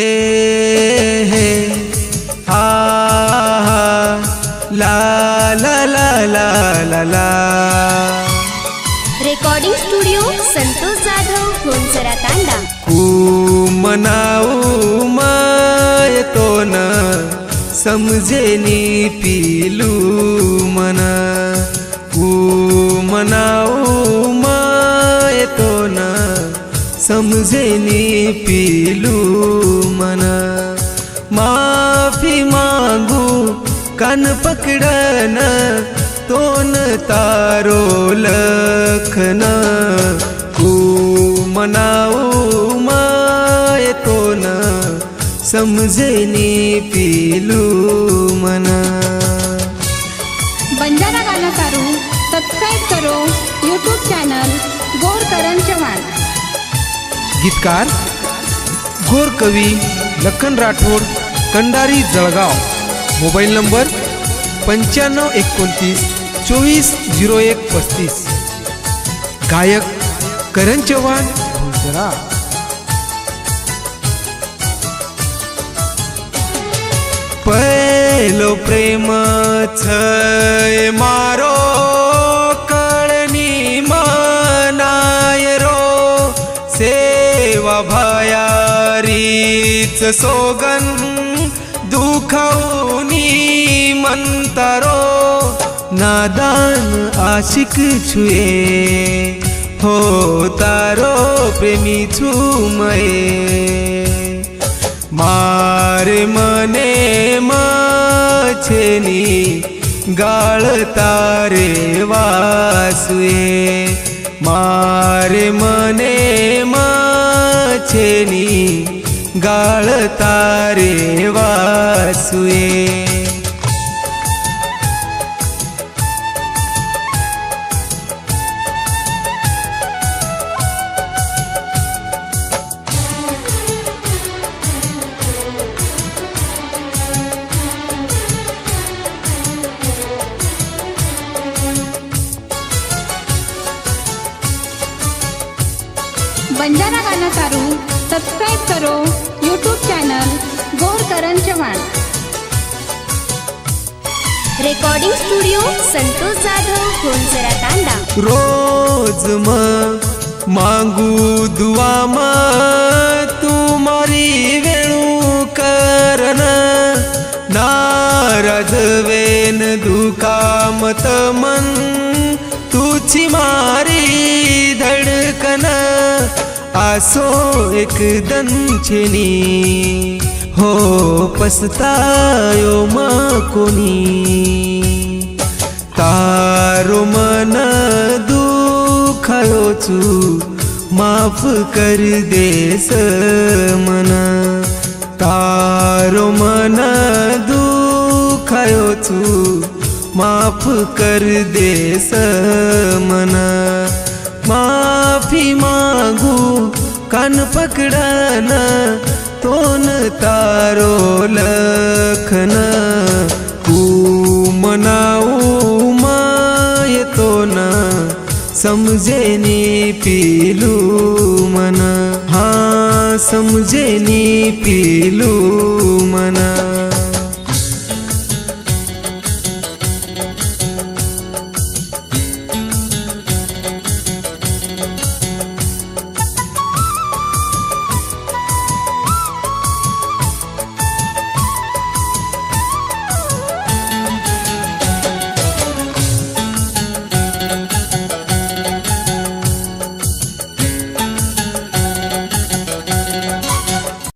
हे हे. हा हा. ला ला ला ला ला ला. रेकॉर्डिंग स्टुडिओ संतोष जाधव गोंसरा तांडा कू मनाऊ माय तो न समजेनी पिलू मना. कू समजेनी पिलू मना. माफी मागू कान पकडन तोन तारो लखन. कू मनाऊ माय तोन समजेनी पिलू मना. बंजारा गाना सारू सबस्क्राईब करो यूट्यूब गीतकार गोर कवी लखन राठोड कंडारी जळगाव. मोबाईल नंबर पंच्याण्णव एकोणतीस चोवीस झिरो एक पस्तीस. गायक करण चव्हाण भोसरा पहिलो प्रेम छ मारो सेवा भयारीच सोगन दुखाऊनी मंतरो नादान आशिक छुए हो तारो प्रेमी छुमये मारे मने मछेनी गाळ तारे वासुए मारे मने छेनी गाळ तारे वासुए बंजारा गाना चारू सबस्क्राईब करो यूट्यूब चॅनल गोर Karan Chavan. Recording studio Santosh Jadhav Gonsara Tanda. रोज म मांगू दुआ म तू मारी वेणू करन नाराज वेन दुखामत मन तुची मारी धडकन आसो एक छेनी हो पसतायो म कोणी तारो मन दुखायो छु माफ कर देस मन तारो मन दुखायो छु माफ कर देस मन माफी मा मागू कान पकडन तोन तारो लखन. तू मनाऊ माय तो न समजेनी पिलू मन. हा समजेनी पिलू मना.